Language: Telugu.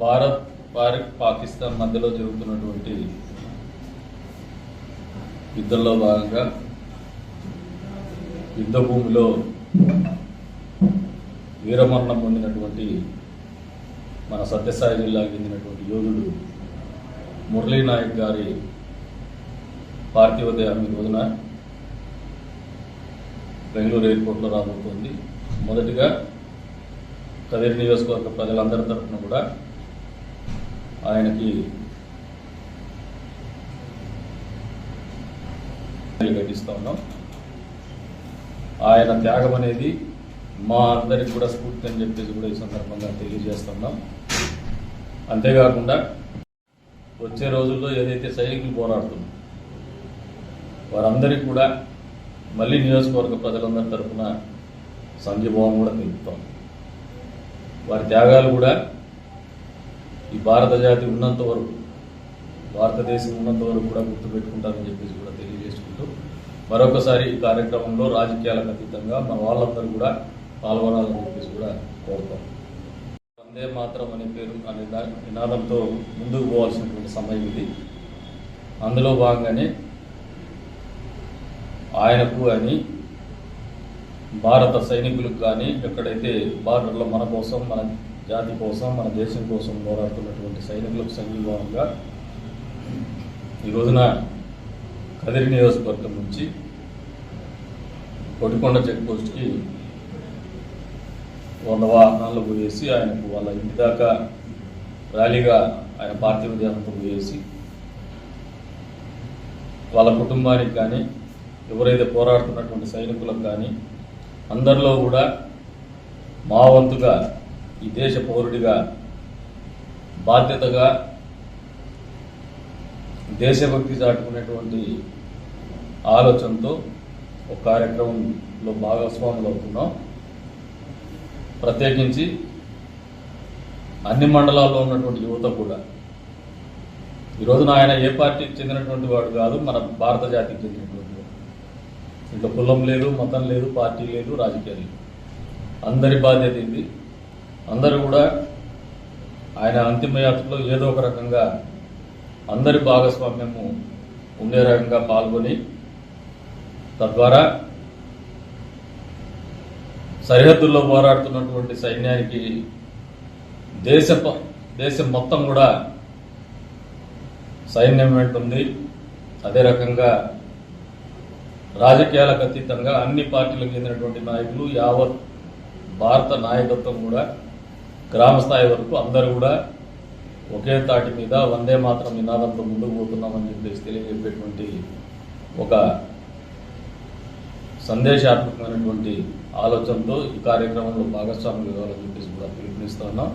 భారత్ భారత్ పాకిస్తాన్ మధ్యలో జరుగుతున్నటువంటి యుద్ధంలో భాగంగా యుద్ధ భూమిలో వీరమరణం పొందినటువంటి మన సత్యసాయి జిల్లాకు చెందినటువంటి యోధుడు మురళీ నాయక్ గారి పార్థివ దేహం రోజున బెంగళూరు ఎయిర్పోర్ట్లో రాబోతోంది. మొదటిగా కదిరి నియోజకవర్గ ప్రజలందరి తరఫున కూడా ఆయనకి ఘటిస్తూ ఉన్నాం. ఆయన త్యాగం అనేది మా అందరికి కూడా స్ఫూర్తి అని చెప్పేసి కూడా ఈ సందర్భంగా తెలియజేస్తున్నాం అంతేకాకుండా వచ్చే రోజుల్లో ఏదైతే సైనికులు పోరాడుతున్నాం వారందరికీ కూడా మళ్ళీ నియోజకవర్గ ప్రజలందరి తరఫున సంఘీభావం కూడా తెలుపుతాం. వారి త్యాగాలు కూడా ఈ భారత జాతి ఉన్నంత వరకు భారతదేశం ఉన్నంత వరకు కూడా గుర్తుపెట్టుకుంటారని చెప్పేసి కూడా తెలియజేసుకుంటూ మరొకసారి ఈ కార్యక్రమంలో రాజకీయాలకు అతీతంగా మన వాళ్ళందరూ కూడా పాల్గొనాలని చెప్పేసి కూడా కోరుతాం. వందే మాత్రం అనే పేరు అనే నినాదంతో ముందుకు పోవాల్సినటువంటి సమయం ఇది. అందులో భాగంగానే ఆయనకు అని భారత సైనికులకు కానీ ఎక్కడైతే బార్డర్లో మన కోసం మన జాతి కోసం మన దేశం కోసం పోరాడుతున్నటువంటి సైనికులకు సంఘీభావంగా ఈ రోజున కదిరి నియోజకవర్గం నుంచి కొటికొండ చెక్పోస్ట్కి వంద వాహనాలు పోయేసి ఆయనకు వాళ్ళ ఇంటి దాకా ర్యాలీగా ఆయన పార్థివ దేహంతో పోయేసి వాళ్ళ కుటుంబానికి కానీ ఎవరైతే పోరాడుతున్నటువంటి సైనికులకు కానీ అందరిలో కూడా మా వంతుగా ఈ దేశ పౌరుడిగా బాధ్యతగా దేశభక్తి చాటుకునేటువంటి ఆలోచనతో ఒక కార్యక్రమంలో భాగస్వాములు అవుతున్నాం. ప్రత్యేకించి అన్ని మండలాల్లో ఉన్నటువంటి యువత కూడా. ఈరోజున ఆయన ఏ పార్టీకి చెందినటువంటి వాడు కాదు మన భారత జాతికి చెందినటువంటి వాడు. ఇంట్లో కులం లేదు మతం లేదు పార్టీ లేదు రాజకీయాలు అందరి బాధ్యత ఇది. అందరూ కూడా ఆయన అంతిమయాత్రలో ఏదో ఒక రకంగా అందరి భాగస్వామ్యము ఉండే రకంగా పాల్గొని తద్వారా సరిహద్దుల్లో పోరాడుతున్నటువంటి సైన్యానికి దేశ ప- దేశం మొత్తం కూడా సైన్యం వెంటుంది అదే రకంగా రాజకీయాలకు అతీతంగా అన్ని పార్టీలకు చెందినటువంటి నాయకులు యావత్ భారత నాయకత్వం కూడా గ్రామ స్థాయి వరకు అందరూ కూడా ఒకే తాటి మీద వందే మాత్రం నినాదంతో ముందుకు పోతున్నామని చెప్పేసి తెలియజెప్పేటువంటి ఒక సందేశాత్మకమైనటువంటి ఆలోచనతో ఈ కార్యక్రమంలో భాగస్వాములు కావాలని చెప్పేసి కూడా పిలుపునిస్తున్నాం